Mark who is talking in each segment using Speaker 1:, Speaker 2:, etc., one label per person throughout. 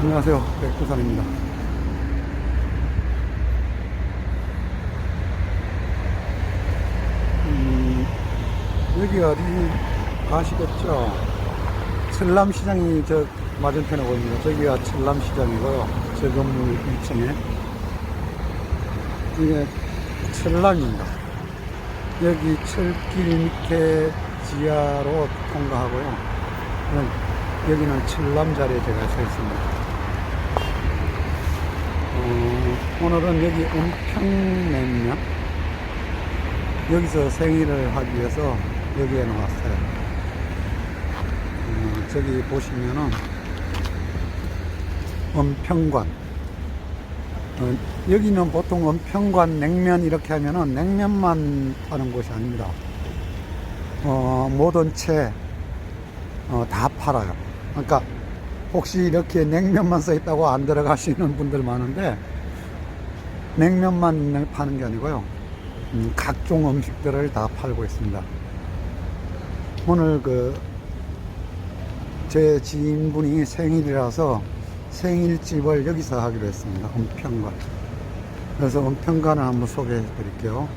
Speaker 1: 안녕하세요. 백두산입니다. 음, 여기 어디 아시겠죠? 철남시장이 저 맞은편에 보입니다. 저기가 철남시장이고요. 저 건물 1층에. 이게 철남입니다. 여기 철길 밑에 지하로 통과하고요. 네, 여기는 철남 자리에 제가 서 있습니다. 어, 오늘은 여기 은평냉면 여기서 생일을 하기 위해서 여기에 나왔어요. 어, 저기 보시면은 은평관 어, 여기는 보통 은평관 냉면 이렇게 하면은 냉면만 파는 곳이 아닙니다. 어, 모든 채, 어, 다 팔아요. 그러니까, 혹시 이렇게 냉면만 써 있다고 안 들어가시는 분들 많은데, 냉면만 파는 게 아니고요. 음, 각종 음식들을 다 팔고 있습니다. 오늘 그, 제 지인분이 생일이라서 생일집을 여기서 하기로 했습니다. 은평관. 그래서 은평관을 한번 소개해 드릴게요.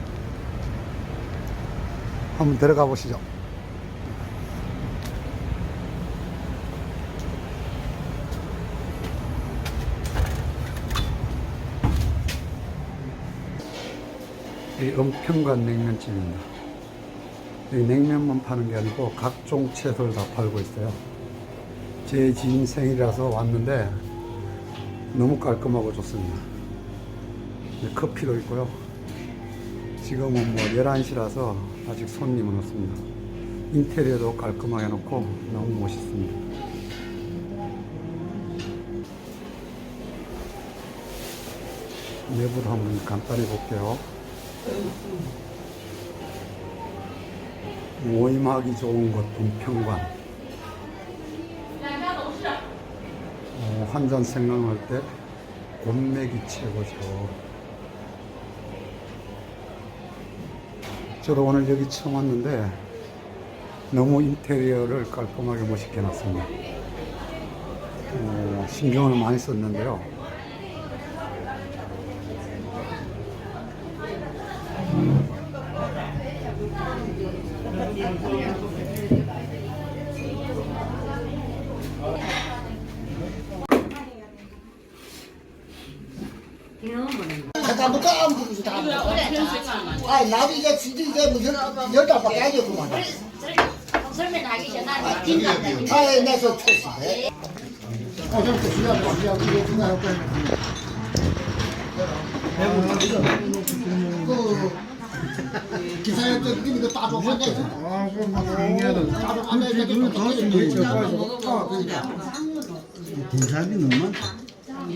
Speaker 1: 한번 들어가 보시죠. 이 은평관 냉면집입니다. 여기 냉면만 파는 게 아니고 각종 채소를 다 팔고 있어요. 제 지인 생일이라서 왔는데 너무 깔끔하고 좋습니다. 커피도 있고요. 지금은 뭐 11시라서 아직 손님은 없습니다. 인테리어도 깔끔하게 해놓고 너무 멋있습니다. 내부도 한번 간단히 볼게요. 모임하기 좋은 곳 분평관. 어, 한잔 생각날 때 곤맥이 최고죠. 저도 오늘 여기 처음 왔는데 너무 인테리어를 깔끔하게 멋있게 해놨습니다. 어, 신경을 많이 썼는데요.
Speaker 2: 잠깐부터 안 부르고 다. 아, 나도 이제 진짜 이제 무슨 열다 밖에 아니었구만.
Speaker 3: 설명하기 전에 뒷담
Speaker 2: 아, 내서 쳤어. 어, 좀 주야, 주야, 이게 누가 할 거야. 그 기사였던 님도 따로 하게. 아, 그럼 뭐 따로 하게 되는
Speaker 1: 거등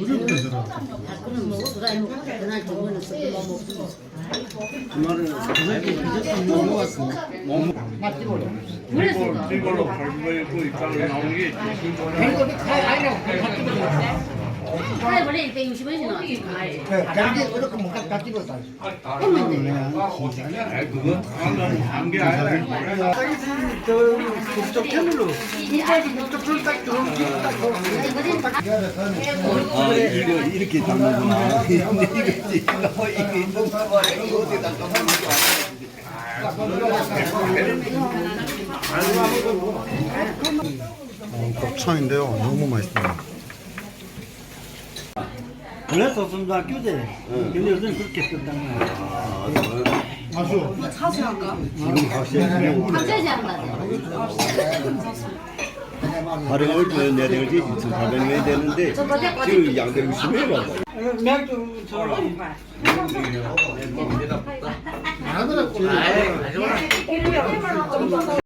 Speaker 1: 너무 많다.
Speaker 3: 그는 먹고 그다음에 먹고 그날 저거는 썩고 뭐 먹고
Speaker 1: 주말에 그저께 그저께 뭐 먹었어?
Speaker 3: 그래서
Speaker 4: 이걸로 발부해고 입장에 나오는 게
Speaker 3: 하나 원래 160원이 나왔지 과일
Speaker 2: 그게 그렇게 뭔가 다 집었다.
Speaker 3: 그러면
Speaker 4: 돼아 그거 하면 한게 아니라
Speaker 5: 아, 이거 이렇게 담는구나. 근데 이거 이거 이게 뭔가 이거 어디 담는
Speaker 1: 어, 곱창인데요. 너무 맛있습니다.
Speaker 6: 그래서 좀다 교재. 근데 요즘 그렇게 쓴단 말이야.
Speaker 5: 지금 확실히
Speaker 3: 갑자기 한다
Speaker 5: 발행을 때 내려야지 지금 발행해야 되는데 지금 양대로 심해가
Speaker 6: 맥주
Speaker 2: 그랬구나.